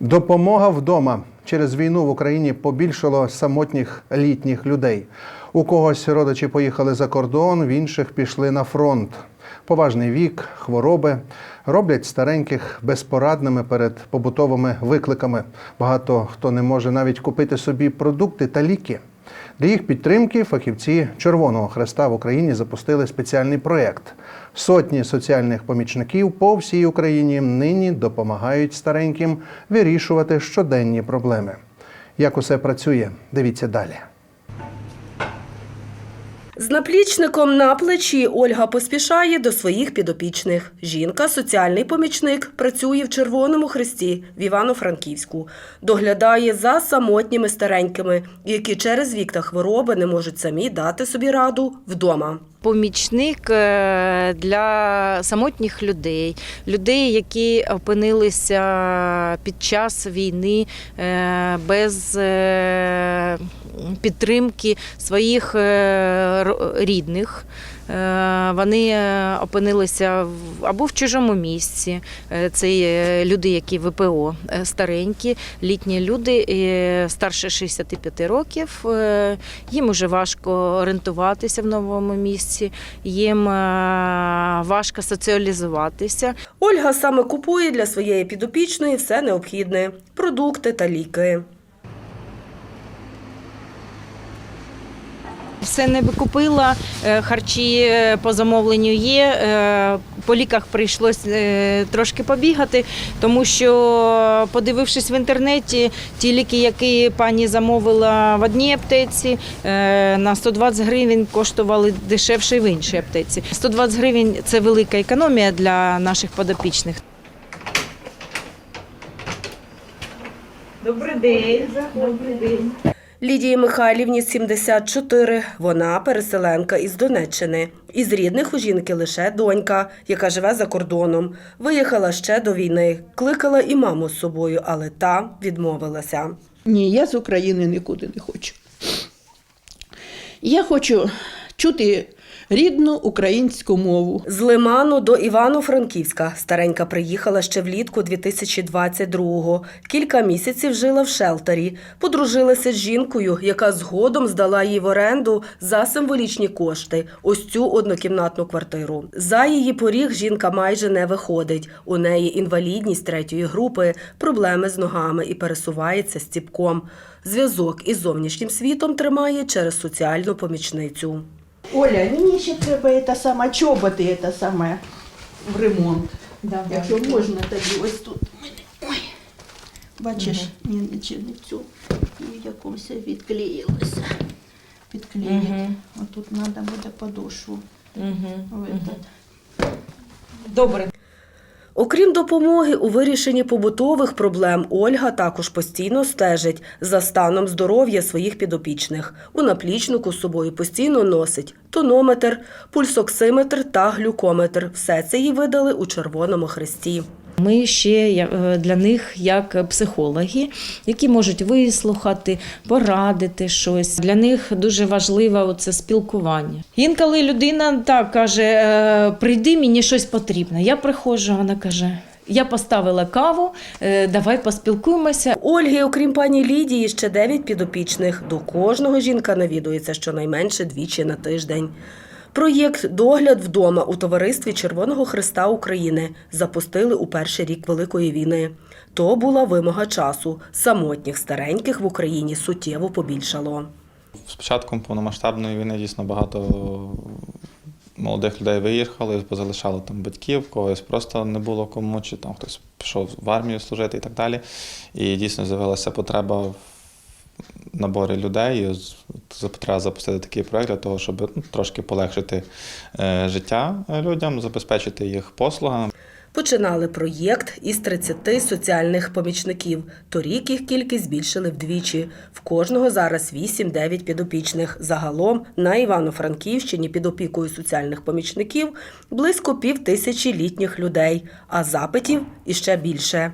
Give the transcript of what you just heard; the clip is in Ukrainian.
Допомога вдома через війну в Україні побільшало самотніх літніх людей. У когось родичі поїхали за кордон, в інших пішли на фронт. Поважний вік, хвороби роблять стареньких безпорадними перед побутовими викликами. Багато хто не може навіть купити собі продукти та ліки. Для їх підтримки фахівці Червоного Хреста в Україні запустили спеціальний проєкт. Сотні соціальних помічників по всій Україні нині допомагають стареньким вирішувати щоденні проблеми. Як усе працює, дивіться далі. З наплічником на плечі Ольга поспішає до своїх підопічних. Жінка, соціальний помічник, працює в Червоному Хресті в Івано-Франківську. Доглядає за самотніми старенькими, які через вік та хвороби не можуть самі дати собі раду вдома. Помічник е, для самотніх людей, людей, які опинилися під час війни е, без е, підтримки своїх рідних. Е, Вони е, опинилися або в чужому місці. Е, Це люди, які ВПО старенькі, літні люди старше 65 років. Їм уже важко орієнтуватися в новому місці, їм важко соціалізуватися. Ольга саме купує для своєї підопічної все необхідне продукти та ліки. Все не би купила, е, харчі е, по замовленню є. е, По ліках прийшлось трошки побігати, тому що, подивившись в інтернеті, ті ліки, які пані замовила в одній аптеці, на 120 гривень коштували дешевше в іншій аптеці. 120 гривень це велика економія для наших подопічних. Добрий день. Добрий день. Лідії Михайлівні 74. Вона переселенка із Донеччини. Із рідних у жінки лише донька, яка живе за кордоном. Виїхала ще до війни. Кликала і маму з собою, але та відмовилася. Ні, я з України нікуди не хочу. Я хочу чути рідну українську мову. З Лиману до Івано-Франківська старенька приїхала ще влітку 2022-го. Кілька місяців жила в шелтері. Подружилася з жінкою, яка згодом здала їй в оренду за символічні кошти ось цю однокімнатну квартиру. За її поріг жінка майже не виходить. У неї інвалідність третьої групи, проблеми з ногами і пересувається стіпком. Зв'язок із зовнішнім світом тримає через соціальну помічницю. Оля, мені ще треба та сама чоботи, та саме в ремонт. Якщо можна, тоді ось тут. Ой. Бачиш, ні, не чи не. І в якомусь відклеїлося. Підклеїти. Отут треба буде подошву. в этот. Добре. Окрім допомоги у вирішенні побутових проблем, Ольга також постійно стежить за станом здоров'я своїх підопічних. У наплічнику з собою постійно носить тонометр, пульсоксиметр та глюкометр. Все це їй видали у Червоному Хресті. Ми ще е, для них як психологи, які можуть вислухати, порадити щось. Для них дуже важливо це спілкування. Інколи людина так каже: е, прийди, мені щось потрібно. Я приходжу, вона каже. Я поставила каву, е, давай поспілкуємося. Ольги, окрім пані Лідії, ще дев'ять підопічних. До кожного жінка навідується щонайменше двічі на тиждень. Проєкт Догляд вдома у товаристві Червоного Христа України запустили у перший рік Великої війни. То була вимога часу. Самотніх стареньких в Україні суттєво побільшало. З початком повномасштабної війни дійсно багато молодих людей виїхали, позалишали там батьків, когось просто не було кому, чи там хтось пішов в армію служити і так далі. І дійсно з'явилася потреба в наборі людей. Треба запустити такий проект для того, щоб ну, трошки полегшити е, життя людям, забезпечити їх послугами. Починали проєкт із 30 соціальних помічників. Торік їх кількість збільшили вдвічі. В кожного зараз 8-9 підопічних. Загалом на Івано-Франківщині під опікою соціальних помічників близько пів тисячі літніх людей, а запитів іще більше.